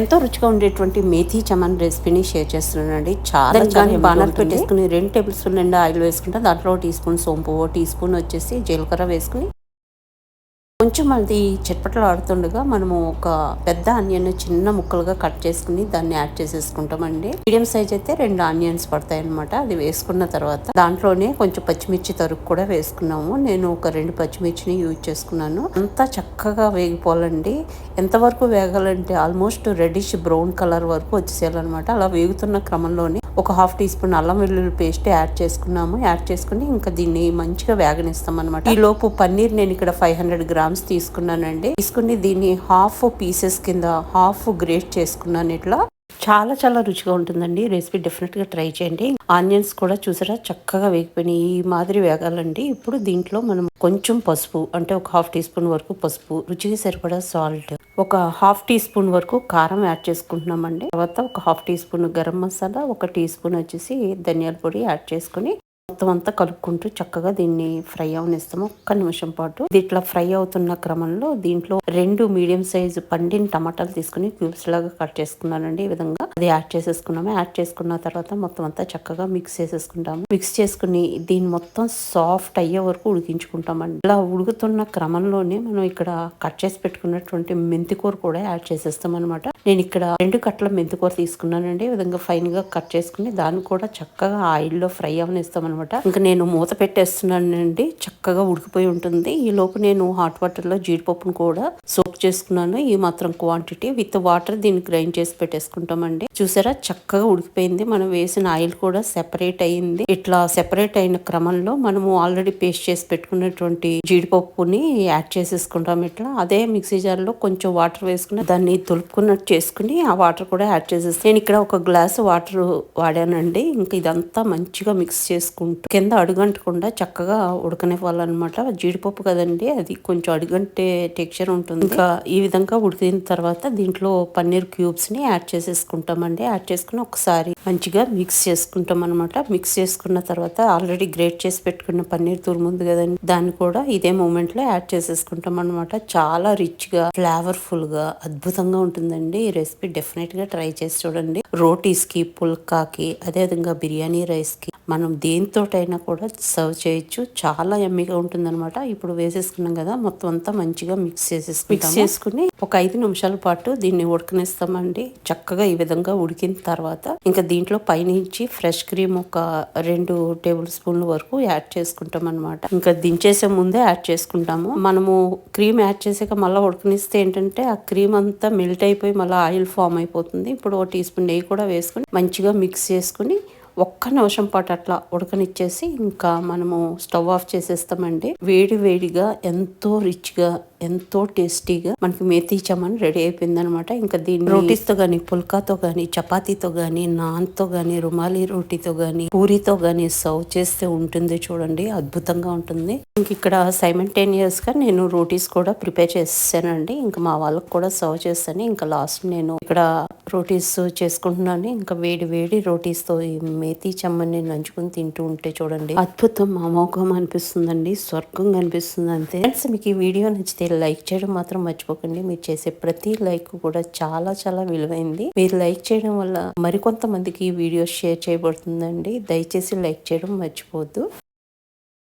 ఎంతో రుచిగా ఉండేటువంటి మేథీ చమన్ రెసిపీని షేర్ చేస్తున్నానండి. చాలా చాలా బాణాలు పెట్టేసుకుని రెండు టేబుల్ స్పూన్ నిండా ఆయిల్ వేసుకుంటే దాంట్లో టీ స్పూన్ సోంపు టీ స్పూన్ వచ్చేసి జీలకర్ర వేసుకుని కొంచెం అది చిట్పట్లు ఆడుతుండగా మనము ఒక పెద్ద ఆనియన్ చిన్న ముక్కలుగా కట్ చేసుకుని దాన్ని యాడ్ చేసేసుకుంటామండి మీడియం సైజ్ అయితే రెండు ఆనియన్స్ పడతాయి అనమాట అది వేసుకున్న తర్వాత దాంట్లోనే కొంచెం పచ్చిమిర్చి తరుగు కూడా వేసుకున్నాము. నేను ఒక రెండు పచ్చిమిర్చిని యూజ్ చేసుకున్నాను. అంతా చక్కగా వేగిపోవాలండి. ఎంతవరకు వేగాలంటే ఆల్మోస్ట్ రెడిష్ బ్రౌన్ కలర్ వరకు వచ్చేసేయాలన్నమాట. అలా వేగుతున్న క్రమంలోనే ఒక హాఫ్ టీ స్పూన్ అల్లం వెల్లుల్లి పేస్ట్ యాడ్ చేసుకున్నాము. యాడ్ చేసుకుని ఇంకా దీన్ని మంచిగా వేగనిస్తాం అనమాట ఈ లోపు పన్నీర్ నేను ఇక్కడ ఫైవ్ హండ్రెడ్ గ్రామ్స్ తీసుకున్నానండి. తీసుకుని దీన్ని హాఫ్ పీసెస్ కింద హాఫ్ గ్రేట్ చేసుకున్నాను ఇట్లా. చాలా చాలా రుచిగా ఉంటుందండి. రెసిపీ డెఫినెట్గా ట్రై చేయండి. ఆనియన్స్ కూడా చూసారా? చక్కగా వేగిపోయినాయి. ఈ మాదిరి వేగాలండి. ఇప్పుడు దీంట్లో మనం కొంచెం పసుపు అంటే ఒక హాఫ్ టీ స్పూన్ వరకు పసుపు రుచికి సరిపడా సాల్ట్ ఒక హాఫ్ టీ స్పూన్ వరకు కారం యాడ్ చేసుకుంటున్నామండి. తర్వాత ఒక half teaspoon garam masala ఒక టీ స్పూన్ వచ్చేసి ధనియాల పొడి యాడ్ చేసుకుని మొత్తం అంతా కలుపుకుంటూ చక్కగా దీన్ని ఫ్రై అవనిస్తాము. ఒక్క నిమిషం పాటు దీంట్లో ఫ్రై అవుతున్న క్రమంలో దీంట్లో రెండు మీడియం సైజు పండిన టమాటాలు తీసుకుని క్యూబ్స్ లాగా కట్ చేసుకున్నానండి. ఈ విధంగా అది యాడ్ చేసేసుకున్నాము. యాడ్ చేసుకున్న తర్వాత మొత్తం అంతా చక్కగా మిక్స్ చేసేసుకుంటాము. మిక్స్ చేసుకుని దీన్ని మొత్తం సాఫ్ట్ అయ్యే వరకు ఉడికించుకుంటామండి. ఇలా ఉడుకుతున్న క్రమంలోనే మనం ఇక్కడ కట్ చేసి పెట్టుకున్నటువంటి మెంతికూర కూడా యాడ్ చేసేస్తాం అనమాట నేను ఇక్కడ రెండు కట్టల మెంతికూర తీసుకున్నానండి. ఈ విధంగా ఫైన్గా కట్ చేసుకుని దాన్ని కూడా చక్కగా ఆయిల్లో ఫ్రై అవనిస్తాం అనమాట ఇంకా నేను మూత పెట్టేస్తున్నానండి. చక్కగా ఉడికిపోయి ఉంటుంది. ఈ లోపు నేను హాట్ వాటర్లో జీడిపప్పును కూడా సో చేసుకున్నాను. ఈ మాత్రం క్వాంటిటీ విత్ వాటర్ దీన్ని గ్రైండ్ చేసి పెట్టేసుకుంటామండి. చూసారా? చక్కగా ఉడికిపోయింది. మనం వేసిన ఆయిల్ కూడా సెపరేట్ అయింది ఇట్లా సెపరేట్ అయిన క్రమంలో మనము ఆల్రెడీ పేస్ట్ చేసి పెట్టుకున్నటువంటి జీడిపప్పుని యాడ్ చేసేసుకుంటాం ఇట్లా. అదే మిక్సీ జార్లో కొంచెం వాటర్ వేసుకుని దాన్ని తులుపుకున్నట్టు చేసుకుని ఆ వాటర్ కూడా యాడ్ చేసేస్తాను నేను ఇక్కడ ఒక గ్లాస్ వాటర్ వాడానండి. ఇంకా ఇదంతా మంచిగా మిక్స్ చేసుకుంటూ కింద అడుగంటకుండా చక్కగా ఉడకనివ్వాలన్నమాట. జీడిపప్పు కదండి అది కొంచెం అడుగంటే టెక్స్చర్ ఉంటుంది. ఇంకా ఈ విధంగా ఉడికిన తర్వాత దీంట్లో పన్నీర్ క్యూబ్స్ని యాడ్ చేసేసుకుంటామండి. యాడ్ చేసుకుని ఒకసారి మంచిగా మిక్స్ చేసుకుంటాం అనమాట మిక్స్ చేసుకున్న తర్వాత ఆల్రెడీ గ్రేట్ చేసి పెట్టుకున్న పన్నీర్ తురుముంది కదండి. దాన్ని కూడా ఇదే మూమెంట్లో యాడ్ చేసేసుకుంటాం అనమాట చాలా రిచ్గా గా అద్భుతంగా ఉంటుందండి. ఈ రెసిపీ డెఫినెట్గా ట్రై చేసి చూడండి. రోటీస్కి పుల్కాకి అదే విధంగా బిర్యానీ రైస్కి మనం దేనితోటైనా కూడా సర్వ్ చేయొచ్చు. చాలా ఎమ్మిగా ఉంటుంది అనమాట ఇప్పుడు వేసేసుకున్నాం కదా మొత్తం అంతా మంచిగా మిక్స్ చేసేసుకుంటాం మిక్స్ చేసుకుని ఒక ఐదు నిమిషాల పాటు దీన్ని ఉడకనిస్తామండి. చక్కగా ఈ విధంగా ఉడికిన తర్వాత ఇంకా దీంట్లో పైనుంచి ఫ్రెష్ క్రీమ్ ఒక రెండు టేబుల్ స్పూన్ల వరకు యాడ్ చేసుకుంటాం అనమాట ఇంకా దించేసే ముందే యాడ్ చేసుకుంటాము. మనము క్రీమ్ యాడ్ చేసాక మళ్ళీ ఉడకనిస్తే ఏంటంటే ఆ క్రీమ్ అంతా మెల్ట్ అయిపోయి మళ్ళీ ఆయిల్ ఫామ్ అయిపోతుంది. ఇప్పుడు ఒక టీ స్పూన్ నెయ్యి కూడా వేసుకుని మంచిగా మిక్స్ చేసుకుని ఒక్క నిమిషం పాటు అట్లా ఉడకనిచ్చేసి ఇంకా మనము స్టవ్ ఆఫ్ చేసేస్తామండి. వేడి వేడిగా ఎంతో రిచ్గా ఎంతో టేస్టీగా మనకి మేథీ చమన్ రెడీ అయిపోయింది అనమాట ఇంకా దీన్ని రోటీస్తో పుల్కాతో కానీ చపాతీతో కానీ నాన్తో కానీ రుమాలి రోటీతో కానీ పూరితో కానీ సర్వ్ చేస్తే ఉంటుంది చూడండి. అద్భుతంగా ఉంటుంది. ఇంక ఇక్కడ సైమంటేనియస్గా నేను రోటీస్ కూడా ప్రిపేర్ చేసానండి ఇంకా మా వాళ్ళకి కూడా సర్వ్ చేస్తాను. ఇంకా లాస్ట్ నేను ఇక్కడ రోటీస్ చేసుకుంటున్నాను. ఇంకా వేడి వేడి రోటీస్తో తో ఈ మేథీ చమ్మని నంచుకుని తింటూ ఉంటే చూడండి. అద్భుతం అమోఘం అనిపిస్తుందండి స్వర్గం అనిపిస్తుంది అంతే ఫ్రెండ్స్ మీకు ఈ వీడియో నచ్చితే లైక్ చేయడం మాత్రం మర్చిపోకండి. మీరు చేసే ప్రతి లైక్ కూడా చాలా చాలా విలువైంది. మీరు లైక్ చేయడం వల్ల మరికొంతమందికి ఈ వీడియో షేర్ చేయబడుతుందండి. దయచేసి లైక్ చేయడం మర్చిపోవద్దు.